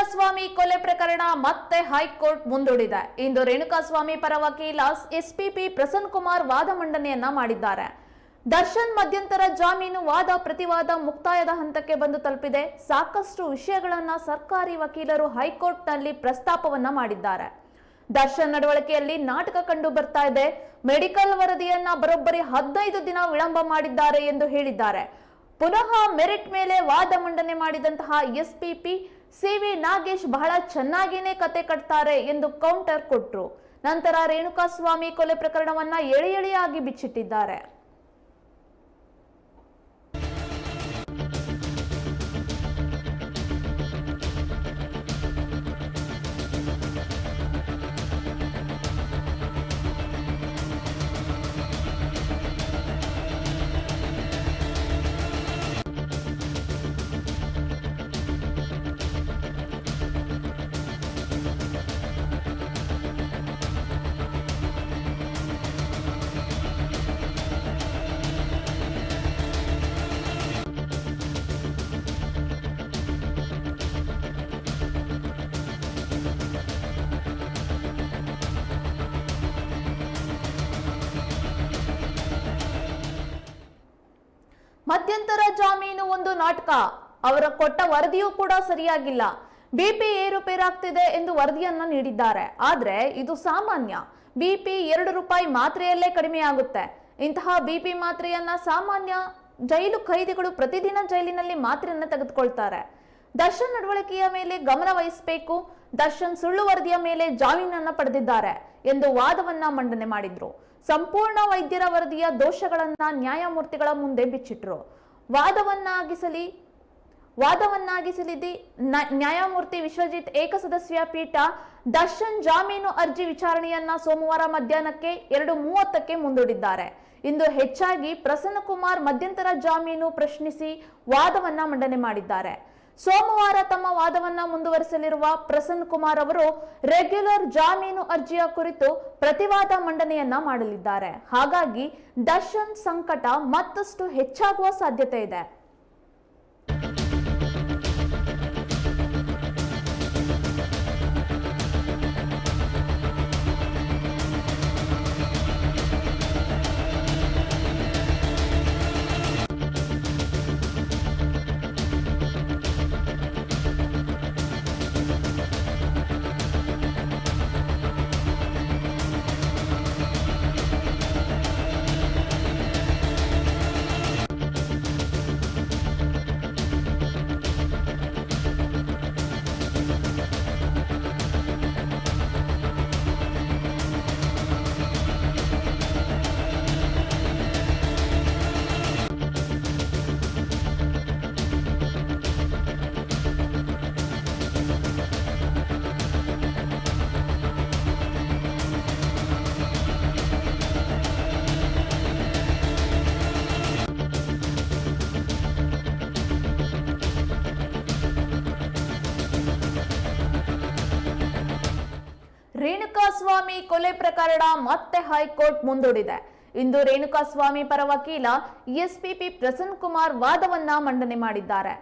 ರೇಣುಕಾಸ್ವಾಮಿ ಕೊಲೆ ಪ್ರಕರಣ ಮತ್ತೆ ಹೈಕೋರ್ಟ್ ಮುಂದೂಡಿದೆ. ಇಂದು ರೇಣುಕಾಸ್ವಾಮಿ ಪರ ವಕೀಲ ಎಸ್ಪಿಪಿ ಪ್ರಸನ್ ಕುಮಾರ್ ವಾದ ಮಂಡನೆಯನ್ನ ಮಾಡಿದ್ದಾರೆ. ದರ್ಶನ್ ಮಧ್ಯಂತರ ಜಾಮೀನು ವಾದ ಪ್ರತಿವಾದ ಮುಕ್ತಾಯದ ಹಂತಕ್ಕೆ ಬಂದು ತಲುಪಿದೆ. ಸಾಕಷ್ಟು ವಿಷಯಗಳನ್ನ ಸರ್ಕಾರಿ ವಕೀಲರು ಹೈಕೋರ್ಟ್ನಲ್ಲಿ ಪ್ರಸ್ತಾಪವನ್ನ ಮಾಡಿದ್ದಾರೆ. ದರ್ಶನ್ ನಡವಳಿಕೆಯಲ್ಲಿ ನಾಟಕ ಕಂಡು ಬರ್ತಾ ಇದೆ. ಮೆಡಿಕಲ್ ವರದಿಯನ್ನ ಬರೋಬ್ಬರಿ ಹದಿನೈದು ದಿನ ವಿಳಂಬ ಮಾಡಿದ್ದಾರೆ ಎಂದು ಹೇಳಿದ್ದಾರೆ. ಪುನಃ ಮೆರಿಟ್ ಮೇಲೆ ವಾದ ಮಂಡನೆ ಮಾಡಿದಂತಹ ಎಸ್ಪಿಪಿ ಸಿವಿ ನಾಗೇಶ್ ಬಹಳ ಚೆನ್ನಾಗಿನೇ ಕತೆ ಕಟ್ತಾರೆ ಎಂದು ಕೌಂಟರ್ ಕೊಟ್ಟರು ನಂತರ ರೇಣುಕಾಸ್ವಾಮಿ ಕೊಲೆ ಪ್ರಕರಣವನ್ನ ಎಳೆ ಎಳೆಯಾಗಿ ಬಿಚ್ಚಿಟ್ಟಿದ್ದಾರೆ. ಮಧ್ಯಂತರ ಜಾಮೀನು ಒಂದು ನಾಟಕ. ಅವರ ಕೊಟ್ಟ ವರದಿಯೂ ಕೂಡ ಸರಿಯಾಗಿಲ್ಲ. ಬಿಪಿ ಏರುಪೇರಾಗ್ತಿದೆ ಎಂದು ವರದಿಯನ್ನ ನೀಡಿದ್ದಾರೆ. ಆದ್ರೆ ಇದು ಸಾಮಾನ್ಯ. ಬಿಪಿ ಎರಡು ರೂಪಾಯಿ ಮಾತ್ರೆಯಲ್ಲೇ ಕಡಿಮೆಯಾಗುತ್ತೆ. ಇಂತಹ ಬಿಪಿ ಮಾತ್ರೆಯನ್ನ ಸಾಮಾನ್ಯ ಜೈಲು ಖೈದಿಗಳು ಪ್ರತಿದಿನ ಜೈಲಿನಲ್ಲಿ ಮಾತ್ರೆಯನ್ನ ತೆಗೆದುಕೊಳ್ತಾರೆ. ದರ್ಶನ್ ನಡವಳಿಕೆಯ ಮೇಲೆ ಗಮನ ವಹಿಸಬೇಕು. ದರ್ಶನ್ ಸುಳ್ಳು ವರದಿಯ ಮೇಲೆ ಜಾಮೀನನ್ನ ಪಡೆದಿದ್ದಾರೆ ಎಂದು ವಾದವನ್ನ ಮಂಡನೆ ಮಾಡಿದ್ರು. ಸಂಪೂರ್ಣ ವೈದ್ಯರ ವರದಿಯ ದೋಷಗಳನ್ನ ನ್ಯಾಯಮೂರ್ತಿಗಳ ಮುಂದೆ ಬಿಚ್ಚಿಟ್ರು. ವಾದವನ್ನಾಗಿಸಲಿ, ವಾದವನ್ನಾಗಿಸಲಿದೆ. ನ- ನ್ಯಾಯಮೂರ್ತಿ ವಿಶ್ವಜಿತ್ ಏಕಸದಸ್ಯ ಪೀಠ ದರ್ಶನ್ ಜಾಮೀನು ಅರ್ಜಿ ವಿಚಾರಣೆಯನ್ನ ಸೋಮವಾರ ಮಧ್ಯಾಹ್ನಕ್ಕೆ ಎರಡು ಮೂವತ್ತಕ್ಕೆ ಮುಂದೂಡಿದ್ದಾರೆ. ಇಂದು ಹೆಚ್ಚಾಗಿ ಪ್ರಸನ್ನಕುಮಾರ್ ಮಧ್ಯಂತರ ಜಾಮೀನು ಪ್ರಶ್ನಿಸಿ ವಾದವನ್ನ ಮಂಡನೆ ಮಾಡಿದ್ದಾರೆ. ಸೋಮವಾರ ತಮ್ಮ ವಾದವನ್ನ ಮುಂದುವರಿಸಲಿರುವ ಪ್ರಸನ್ನ ಕುಮಾರ್ ಅವರು ರೆಗ್ಯುಲರ್ ಜಾಮೀನು ಅರ್ಜಿಯ ಕುರಿತು ಪ್ರತಿವಾದ ಮಂಡನೆಯನ್ನ ಮಾಡಲಿದ್ದಾರೆ. ಹಾಗಾಗಿ ದರ್ಶನ್ ಸಂಕಟ ಮತ್ತಷ್ಟು ಹೆಚ್ಚಾಗುವ ಸಾಧ್ಯತೆ ಇದೆ. ರೇಣುಕಾಸ್ವಾಮಿ ಕೊಲೆ ಪ್ರಕರಣ ಮತ್ತೆ ಹೈಕೋರ್ಟ್ ಮುಂದೂಡಿದೆ. ಇಂದು ರೇಣುಕಾಸ್ವಾಮಿ ಪರ ವಕೀಲ ಎಸ್ಪಿಪಿ ಪ್ರಸನ್ನ ಕುಮಾರ್ ವಾದವನ್ನ ಮಂಡನೆ ಮಾಡಿದ್ದಾರೆ.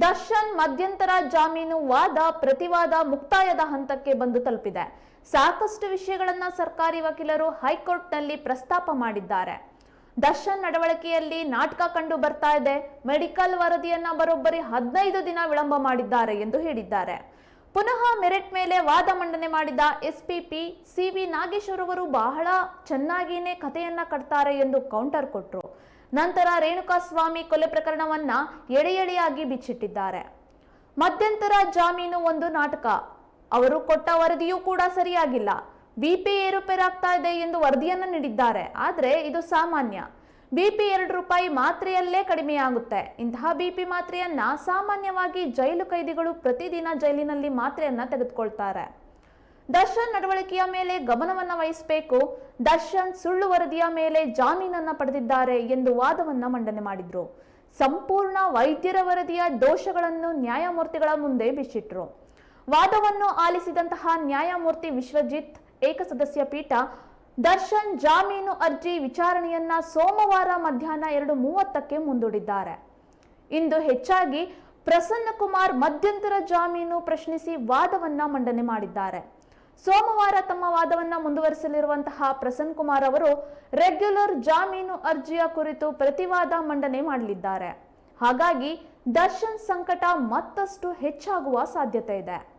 ದರ್ಶನ್ ಮಧ್ಯಂತರ ಜಾಮೀನು ವಾದ, ಪ್ರತಿವಾದ ಮುಕ್ತಾಯದ ಹಂತಕ್ಕೆ ಬಂದು ತಲುಪಿದೆ. ಸಾಕಷ್ಟು ವಿಷಯಗಳನ್ನ ಸರ್ಕಾರಿ ವಕೀಲರು ಹೈಕೋರ್ಟ್ನಲ್ಲಿ ಪ್ರಸ್ತಾಪ ಮಾಡಿದ್ದಾರೆ. ದರ್ಶನ್ ನಡವಳಿಕೆಯಲ್ಲಿ ನಾಟಕ ಕಂಡು ಬರ್ತಾ ಇದೆ. ಮೆಡಿಕಲ್ ವರದಿಯನ್ನ ಬರೋಬ್ಬರಿ ಹದಿನೈದು ದಿನ ವಿಳಂಬ ಮಾಡಿದ್ದಾರೆ ಎಂದು ಹೇಳಿದ್ದಾರೆ. ಪುನಃ ಮೆರಿಟ್ ಮೇಲೆ ವಾದ ಮಂಡನೆ ಮಾಡಿದ ಎಸ್ಪಿಪಿ ಸಿವಿ ನಾಗೇಶ್ವರ್ ಅವರು ಬಹಳ ಚೆನ್ನಾಗಿನೇ ಕಥೆಯನ್ನ ಕಟ್ತಾರೆ ಎಂದು ಕೌಂಟರ್ ಕೊಟ್ಟರು ನಂತರ ರೇಣುಕಾಸ್ವಾಮಿ ಕೊಲೆ ಪ್ರಕರಣವನ್ನ ಎಳೆ ಎಳೆಯಾಗಿ ಬಿಚ್ಚಿಟ್ಟಿದ್ದಾರೆ. ಮಧ್ಯಂತರ ಜಾಮೀನು ಒಂದು ನಾಟಕ. ಅವರು ಕೊಟ್ಟ ವರದಿಯೂ ಕೂಡ ಸರಿಯಾಗಿಲ್ಲ. ಬಿಪಿ ಏರುಪೇರಾಗ್ತಾ ಇದೆ ಎಂದು ವರದಿಯನ್ನು ನೀಡಿದ್ದಾರೆ. ಆದರೆ ಇದು ಸಾಮಾನ್ಯ. ಬಿಪಿ ಎರಡು ರೂಪಾಯಿ ಮಾತ್ರೆಯಲ್ಲೇ ಕಡಿಮೆಯಾಗುತ್ತೆ. ಇಂತಹ ಬಿಪಿ ಮಾತ್ರೆಯನ್ನ ಸಾಮಾನ್ಯವಾಗಿ ಜೈಲು ಕೈದಿಗಳು ಪ್ರತಿದಿನ ಜೈಲಿನಲ್ಲಿ ಮಾತ್ರೆಯನ್ನ ತೆಗೆದುಕೊಳ್ತಾರೆ. ದರ್ಶನ್ ನಡವಳಿಕೆಯ ಮೇಲೆ ಗಮನವನ್ನ ವಹಿಸಬೇಕು. ದರ್ಶನ್ ಸುಳ್ಳು ವರದಿಯ ಮೇಲೆ ಜಾಮೀನನ್ನ ಪಡೆದಿದ್ದಾರೆ ಎಂದು ವಾದವನ್ನ ಮಂಡನೆ ಮಾಡಿದ್ರು. ಸಂಪೂರ್ಣ ವೈದ್ಯರ ವರದಿಯ ದೋಷಗಳನ್ನು ನ್ಯಾಯಮೂರ್ತಿಗಳ ಮುಂದೆ ಬಿಚ್ಚಿಟ್ರು. ವಾದವನ್ನು ಆಲಿಸಿದಂತಹ ನ್ಯಾಯಮೂರ್ತಿ ವಿಶ್ವಜಿತ್, ಏಕಸದಸ್ಯ ಪೀಠ ದರ್ಶನ್ ಜಾಮೀನು ಅರ್ಜಿ ವಿಚಾರಣೆಯನ್ನ ಸೋಮವಾರ ಮಧ್ಯಾಹ್ನ ಎರಡು ಮೂವತ್ತಕ್ಕೆ ಮುಂದೂಡಿದ್ದಾರೆ. ಇಂದು ಹೆಚ್ಚಾಗಿ ಪ್ರಸನ್ನ ಕುಮಾರ್ ಮಧ್ಯಂತರ ಜಾಮೀನು ಪ್ರಶ್ನಿಸಿ ವಾದವನ್ನ ಮಂಡನೆ ಮಾಡಿದ್ದಾರೆ. ಸೋಮವಾರ ತಮ್ಮ ವಾದವನ್ನ ಮುಂದುವರಿಸಲಿರುವಂತಹ ಪ್ರಸನ್ನ ಕುಮಾರ್ ಅವರು ರೆಗ್ಯುಲರ್ ಜಾಮೀನು ಅರ್ಜಿಯ ಕುರಿತು ಪ್ರತಿವಾದ ಮಂಡನೆ ಮಾಡಲಿದ್ದಾರೆ. ಹಾಗಾಗಿ ದರ್ಶನ್ ಸಂಕಟ ಮತ್ತಷ್ಟು ಹೆಚ್ಚಾಗುವ ಸಾಧ್ಯತೆ ಇದೆ.